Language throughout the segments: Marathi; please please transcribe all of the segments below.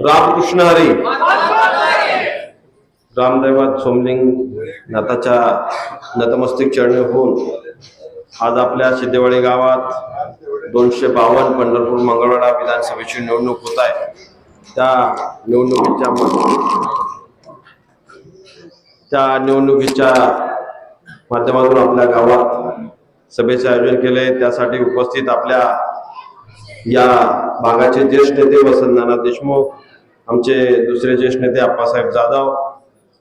रामकृष्ण हरी। रामदैवात सोमलिंग नाथाच्या नतमस्तक चरणी होऊन आज आपल्या सिद्धेवाडी गावात दोनशे बावन्न पंढरपूर मंगळवाडा विधानसभेची निवडणूक होत आहे. त्या निवडणुकीच्या त्या निवडणुकीच्या माध्यमातून आपल्या गावात सभेचे आयोजन केले. त्यासाठी उपस्थित आपल्या या भागाचे ज्येष्ठ नेते वसंत नाना देशमुख आमचे दुसरे ज्येष्ठ नेते आप्पासाहेब जाधव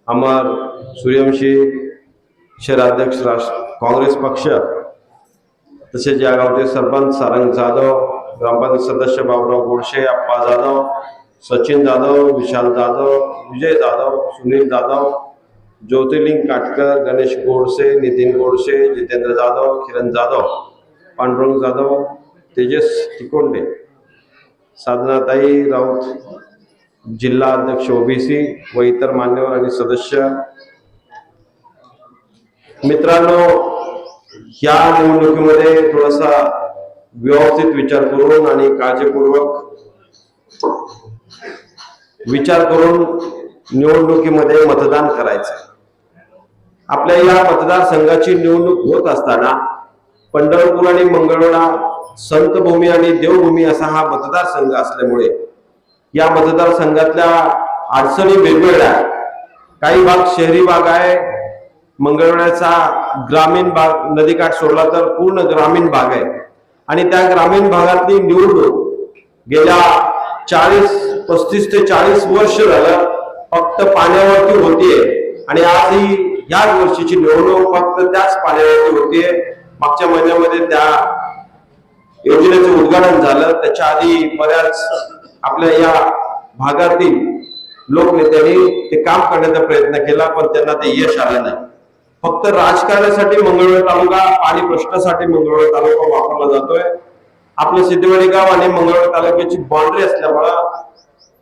अमर सूर्यवंशी शहराध्यक्ष राष्ट्र काँग्रेस पक्ष तसेच या गावचे सरपंच सारंग जाधव ग्रामपंचायत सदस्य बाबुराव गोडशे अप्पा जाधव सचिन जाधव विशाल जाधव विजय जाधव सुनील जाधव ज्योतिर्लिंग काटकर गणेश गोडसे नितीन गोडसे जितेंद्र जाधव किरण जाधव पांडुरंग जाधव तेजस तिकोंडे साधनाताई राऊत जिल्हा अध्यक्ष ओबीसी व इतर मान्यवर आणि सदस्य. मित्रांनो या निवडणुकीमध्ये थोडासा व्यवस्थित विचार करून आणि काळजीपूर्वक विचार करून निवडणुकीमध्ये मतदान करायचं. आपल्या या मतदारसंघाची निवडणूक होत असताना पंढरपूर आणि मंगळवेढा संतभूमी आणि देवभूमी असा हा मतदारसंघ असल्यामुळे या मतदारसंघातल्या अडचणी वेगवेगळ्या काही भाग शहरी भाग आहे मंगळवेढ्याचा ग्रामीण भाग नदीकाठ सोडला तर पूर्ण ग्रामीण भाग आहे. आणि त्या ग्रामीण भागातली निवडणूक गेल्या चाळीस पस्तीस ते चाळीस वर्ष झालं फक्त पाण्यावरती होतीये. आणि आज ही याच वर्षीची निवडणूक फक्त त्याच पाण्यावरती होतीये. मागच्या महिन्यामध्ये त्या योजनेचं उद्घाटन झालं. त्याच्या आधी बऱ्याच आपल्या या भागातील लोकनेत्यांनी ते काम करण्याचा प्रयत्न केला पण त्यांना ते यश आलं नाही. फक्त राजकारणासाठी मंगळवेळ तालुका आणि प्रश्नासाठी मंगळवेळ तालुका वापरला जातोय. आपलं सिद्धेवाडी गाव आणि मंगळवेळ तालुक्याची बाउंड्री असल्यामुळं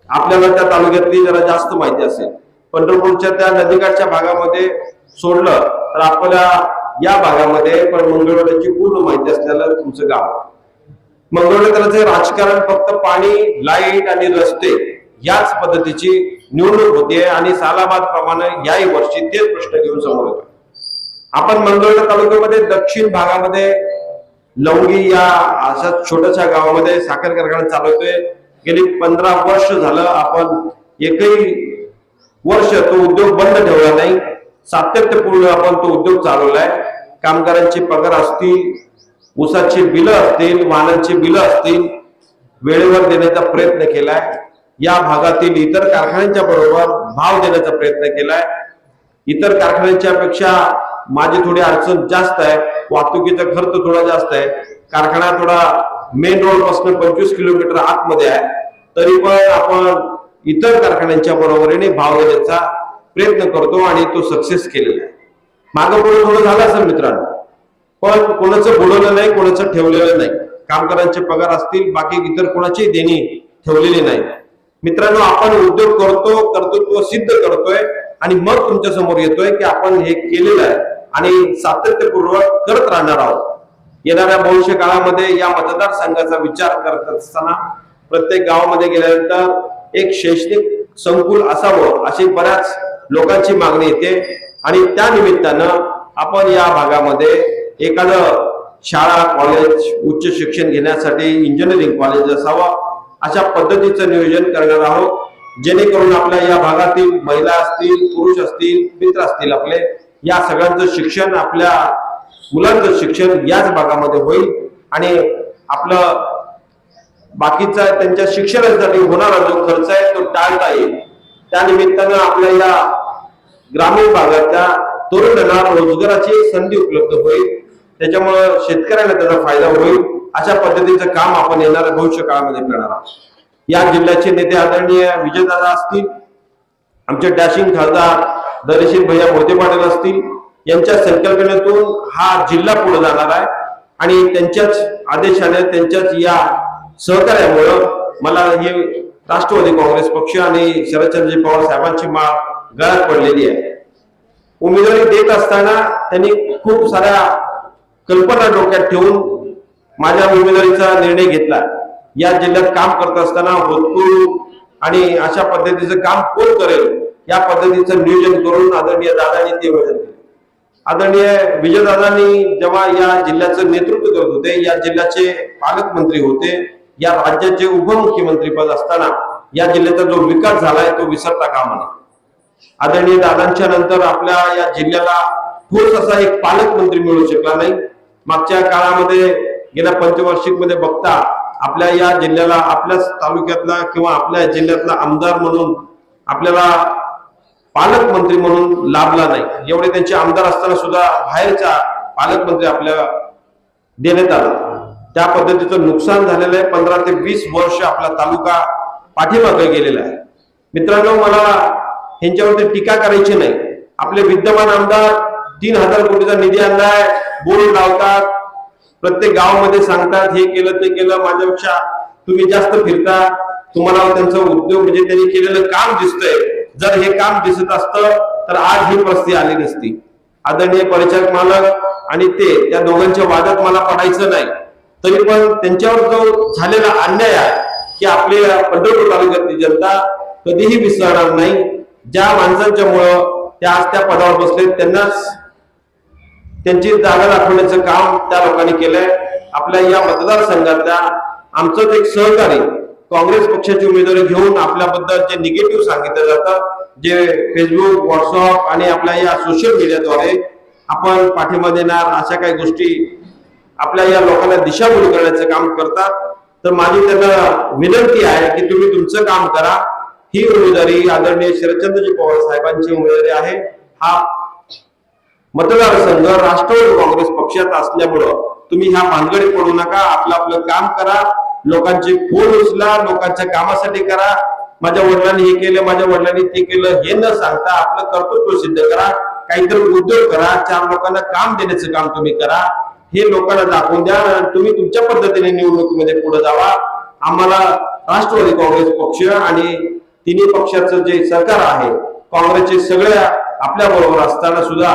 आपल्याला त्या तालुक्यातली जरा जास्त माहिती असेल. पंढरपूरच्या त्या नदीकाठच्या भागामध्ये सोडलं तर आपल्या या भागामध्ये पण मंगळवेळाची पूर्ण माहिती असलेलं तुमचं गाव मंगळवेकरांचे राजकारण फक्त पाणी लाइट आणि रस्ते याच पद्धतीची निवडणूक होते आणि सालाबाद प्रमाणे याही वर्षी तेच प्रश्न घेऊन समोर येतो आपण मंगळवेढा तालुक्यामध्ये दक्षिण भागामध्ये लवंगी या अशा छोट्याशा गावामध्ये साखर कारखाना चालवतोय. गेली पंधरा वर्ष झालं आपण एकही वर्ष तो उद्योग बंद ठेवला नाही. सातत्यपूर्ण आपण तो उद्योग चालवलाय. कामगारांचे पगार असतील ऊसाची बिलं असतील वाहनांची बिलं असतील वेळेवर देण्याचा प्रयत्न केलाय. या भागातील इतर कारखान्यांच्या बरोबर भाव देण्याचा प्रयत्न केलाय. इतर कारखान्यांच्या पेक्षा माझी थोडी अडचण जास्त आहे. वाहतुकीचा खर्च थोडा जास्त आहे. कारखाना थोडा मेन रोडपासून पंचवीस किलोमीटर आतमध्ये आहे. तरी पण आपण इतर कारखान्यांच्या बरोबरीने भाव देण्याचा प्रयत्न करतो आणि तो सक्सेस केलेला आहे. मागं पुढे थोडं झालं असेल मित्रांनो. पण कोणाचं बोलवलं नाही कोणाचं ठेवलेलं नाही. कामगारांचे पगार असतील बाकी इतर कोणाची देणी ठेवलेली नाही. मित्रांनो आपण उद्योग करतो कर्तृत्व सिद्ध करतोय आणि मग तुमच्यासमोर येतोय की आपण हे केलेलं आहे आणि सातत्यपूर्वक करत राहणार आहोत. येणाऱ्या भविष्य काळामध्ये या मतदारसंघाचा विचार करत असताना प्रत्येक गावामध्ये गेल्यानंतर एक शैक्षणिक संकुल असावं अशी बऱ्याच लोकांची मागणी येते. आणि त्या निमित्तानं आपण या भागामध्ये एखादं शाळा कॉलेज उच्च शिक्षण घेण्यासाठी इंजिनिअरिंग कॉलेज असावं अशा पद्धतीचं नियोजन करणार आहोत. जेणेकरून आपल्या या भागातील महिला असतील पुरुष असतील मित्र असतील आपले या सगळ्यांचं शिक्षण आपल्या मुलांचं शिक्षण याच भागामध्ये होईल. आणि आपलं बाकीचा त्यांच्या शिक्षणासाठी होणारा जो खर्च आहे तो टाळता येईल. त्यानिमित्तानं आपल्या या ग्रामीण भागाच्या तरुणांना रोजगाराची संधी उपलब्ध होईल. त्याच्यामुळं शेतकऱ्यांना त्याचा फायदा होईल. अशा पद्धतीचं काम आपण येणाऱ्या भविष्य काळामध्ये करणार आहोत. या जिल्ह्याचे नेते आदरणीय विजयदादा असतील आमचे डॅशिंग खासदार दरेशील भैया मोहिते पाटील असतील यांच्या संकल्पनेतून हा जिल्हा पुढे जाणार आहे. आणि त्यांच्याच आदेशाने त्यांच्याच या सहकार्यामुळं मला हे राष्ट्रवादी काँग्रेस पक्ष आणि शरदचंद्रजी पवार साहेबांची माळ गळ्यात पडलेली आहे. उमेदवारी देत असताना त्यांनी खूप साऱ्या कल्पना डोक्यात ठेवून माझ्या उमेदवारीचा निर्णय घेतला. या जिल्ह्यात काम करत असताना होतकूर आणि अशा पद्धतीचं काम कोण करेल या पद्धतीचं नियोजन करून आदरणीय दादांनी ते नियोजन केलं. आदरणीय विजयदादांनी जेव्हा या जिल्ह्याचं नेतृत्व करत होते या जिल्ह्याचे पालकमंत्री होते या राज्याचे उपमुख्यमंत्री पद असताना या जिल्ह्याचा जो विकास झालाय तो विसरता कामा नये. आदरणीय दादांच्या नंतर आपल्या या जिल्ह्याला ठोस असा एक पालकमंत्री मिळू शकला नाही. मागच्या काळामध्ये गेल्या पंचवार्षिकमध्ये बघता आपल्या या जिल्ह्याला आपल्याच तालुक्यातला किंवा आपल्या जिल्ह्यातला आमदार म्हणून आपल्याला पालकमंत्री म्हणून लाभला नाही. एवढे त्यांचे आमदार असताना सुद्धा बाहेरचा पालकमंत्री आपल्या देण्यात आला. त्या पद्धतीचं नुकसान झालेलं आहे. पंधरा ते वीस वर्ष आपला तालुका पाठीमागे गेलेला आहे. मित्रांनो मला ह्यांच्यावरती टीका करायची नाही. आपले विद्यमान आमदार तीन हजार कोटीचा निधी आणलाय. बोर्ड लावतात. प्रत्येक गावामध्ये सांगतात हे केलं ते केलं. माझ्यापेक्षा तुम्ही जास्त फिरता. तुम्हाला त्यांचा उद्योग म्हणजे त्यांनी केलेलं काम दिसतंय. जर हे काम दिसत असतं तर आज ही परिस्थिती आली नसती. आदरणीय परिचारक मालक आणि ते त्या दोघांच्या वादात मला पडायचं नाही. तरी पण त्यांच्यावर जो झालेला अन्याय आहे की आपल्या पंढरपूर तालुक्यातली जनता कधीही विसरणार नाही. ज्या माणसांच्या मुळे त्या आज त्या पदावर बसलेत त्यांनाच त्यांची जागा दाखवण्याचं काम त्या लोकांनी केलंय. आपल्या या मतदारसंघातल्या आमचंच एक सहकारी काँग्रेस पक्षाची उमेदवारी घेऊन आपल्याबद्दल जे निगेटिव्ह सांगितलं जातं जे फेसबुक व्हॉट्सअप आणि आपल्या या सोशल मीडियाद्वारे आपण पाठिंबा देणार अशा काही गोष्टी आपल्या या लोकांना दिशाभूल करण्याचं काम करतात. तर माझी त्यांना विनंती आहे की तुम्ही तुमचं काम करा. ही उमेदवारी आदरणीय शरदचंद्रजी पवार साहेबांची उमेदवारी आहे. हा मतदारसंघ राष्ट्रवादी काँग्रेस पक्षात असल्यामुळं तुम्ही ह्या भानगडीत पडू नका. आपलं आपलं काम करा. लोकांचे फोन उचला. लोकांच्या कामासाठी करा. माझ्या वडिलांनी हे केलं माझ्या वडिलांनी ते केलं. हे न सांगता आपलं कर्तृत्व सिद्ध करा. काहीतरी उद्योग करा. चार लोकांना काम देण्याचं काम तुम्ही करा. हे लोकांना दाखवून द्या तुम्ही तुमच्या पद्धतीने निवडणुकीमध्ये पुढे जावा. आम्हाला राष्ट्रवादी काँग्रेस पक्ष आणि तिन्ही पक्षाचं जे सरकार आहे काँग्रेसचे सगळ्या आपल्या बरोबर असताना सुद्धा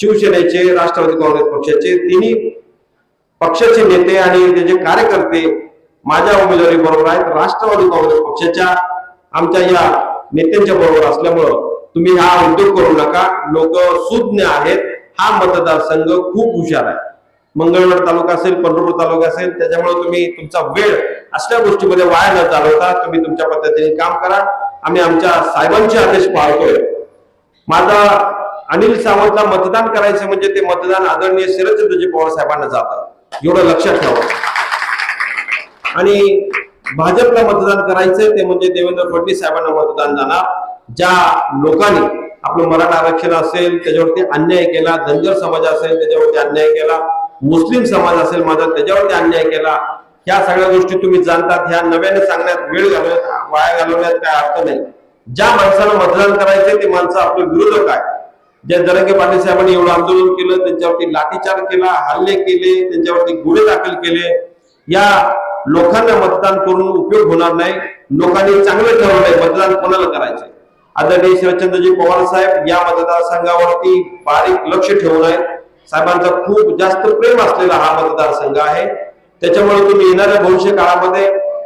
शिवसेनेचे राष्ट्रवादी काँग्रेस पक्षाचे तिन्ही पक्षाचे नेते आणि त्याचे कार्यकर्ते माझ्या उमेदवारी बरोबर आहेत. राष्ट्रवादी काँग्रेस पक्षाच्या आमच्या या नेत्यांच्या बरोबर असल्यामुळं तुम्ही हा उद्योग करू नका. लोक सुज्ञ आहेत. हा मतदारसंघ खूप हुशार आहे. मंगळवेढ तालुका असेल पंढरपूर तालुका असेल त्याच्यामुळे तुम्ही तुमचा वेळ असल्या गोष्टीमध्ये वाया न चालवता तुम्ही तुमच्या पद्धतीने काम करा. आम्ही आमच्या साहेबांचे आदेश पाळतोय. माझा अनिल सावंतला मतदान करायचं म्हणजे ते मतदान आदरणीय शरदचंद्रजी पवार साहेबांना जातं. एवढं लक्षात ठेवा. आणि भाजपला मतदान करायचंय ते म्हणजे देवेंद्र फडणवीस साहेबांना मतदान जाणार. ज्या लोकांनी आपलं मराठा आरक्षण असेल त्याच्यावरती अन्याय केला धनगर समाज असेल त्याच्यावरती अन्याय केला मुस्लिम समाज असेल माझा त्याच्यावरती अन्याय केला. ह्या सगळ्या गोष्टी तुम्ही जाणतात ह्या नव्याने सांगण्यात वेळ घालवण्यात वाया घालवण्यात काय अर्थ नाही. ज्या माणसाला मतदान करायचंय ते माणसं आपले विरोधक आहे ज्या जरंगे पाटील साहेबांनी एवढं आंदोलन केलं त्यांच्यावरती लाठीचार केला हल्ले केले त्यांच्यावरती गुन्हे दाखल केले या लोकांना मतदान करून उपयोग होणार नाही. लोकांनी चांगलं ठरवलंय मतदान कोणाला करायचे आदरणीय शरदचंद्रजी पवार साहेब या मतदारसंघावरती बारीक लक्ष ठेवून आहे साहेबांचा खूप जास्त प्रेम असलेला हा मतदारसंघ आहे. त्याच्यामुळे तुम्ही येणाऱ्या भविष्य काळामध्ये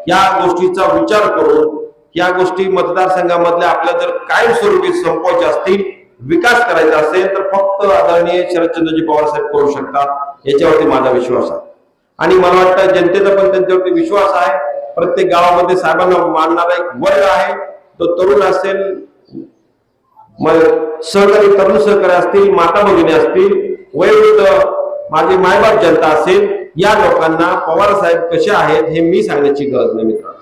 या गोष्टीचा विचार करून या गोष्टी मतदारसंघामधल्या आपल्या जर कायमस्वरूपी संपवायच्या असतील विकास करायचा असेल तर फक्त आदरणीय शरदचंद्रजी पवार साहेब करू शकतात याच्यावरती माझा विश्वास आहे. आणि मला वाटतं जनतेचा पण त्यांच्यावरती विश्वास आहे. प्रत्येक गावामध्ये साहेबांना मानणारा एक वर्ग आहे. तो तरुण असेल मग सहकारी तरुण सहकारी असतील माता भगिनी असतील वयोवृद्ध माझी मायबाप जनता असेल या लोकांना पवार साहेब कसे आहेत हे मी सांगण्याची गरज नाही मित्रांनो.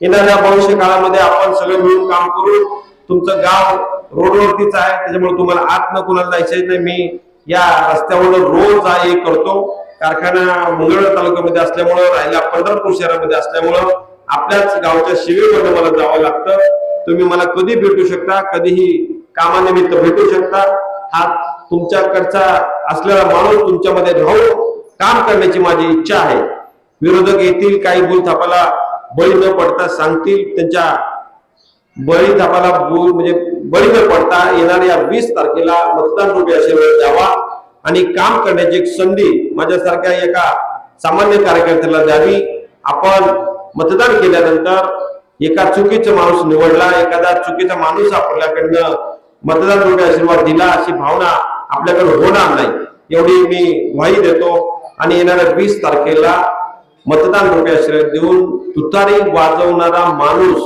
येणाऱ्या भविष्य काळामध्ये आपण सगळे मिळून काम करू. तुमचं गाव रोडवरतीच आहे त्याच्यामुळे तुम्हाला आत न कुणाला जायचं नाही. मी या रस्त्यावर रोज हे करतो. कारखाना मंगळवेढ तालुक्यामध्ये असल्यामुळं राहिला पंढरपूर शहरामध्ये असल्यामुळं आपल्याच गावच्या शिबिरमध्ये मला जावं लागतं. तुम्ही मला कधी भेटू शकता कधीही कामानिमित्त भेटू शकता. हा तुमच्याकडचा असलेला माणूस तुमच्यामध्ये राहून काम करण्याची माझी इच्छा आहे. विरोधक येतील काही भूल थापाला बळी न पडता सांगतील त्यांच्या बळी आम्हाला बोल म्हणजे बळी न पडता येणाऱ्या वीस तारखेला मतदान रूपी असे वेळ द्यावा. आणि काम करण्याची एक संधी माझ्यासारख्या एका सामान्य कार्यकर्त्याला द्यावी. आपण मतदान केल्यानंतर एका चुकीचा माणूस निवडला एखादा चुकीचा माणूस आपल्याकडनं मतदान जोडे आशीर्वाद दिला अशी भावना आपल्याकडे होणार नाही. एवढी मी ग्वाही देतो. आणि येणाऱ्या वीस तारखेला मतदान डोके आशीर्वाद देऊन तुतारी वाजवणारा माणूस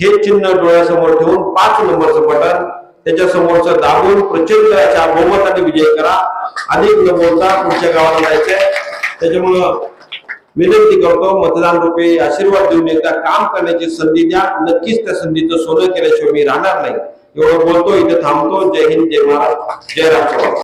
हे चिन्ह डोळ्यासमोर ठेवून पाच नंबरचं बटन त्याच्या समोरचं दाबून प्रचंड अशा बहुमताने विजय करा. अधिक नंबरचा पुढच्या गावाला जायचंय. त्याच्यामुळं विनंती करतो मतदान रूपे आशीर्वाद देऊन एकदा काम करण्याची संधी द्या. नक्कीच त्या संधीचं सोनं केल्याशिवाय मी राहणार नाही. एवढं बोलतो इथे थांबतो. जय हिंद जय महाराज जय राम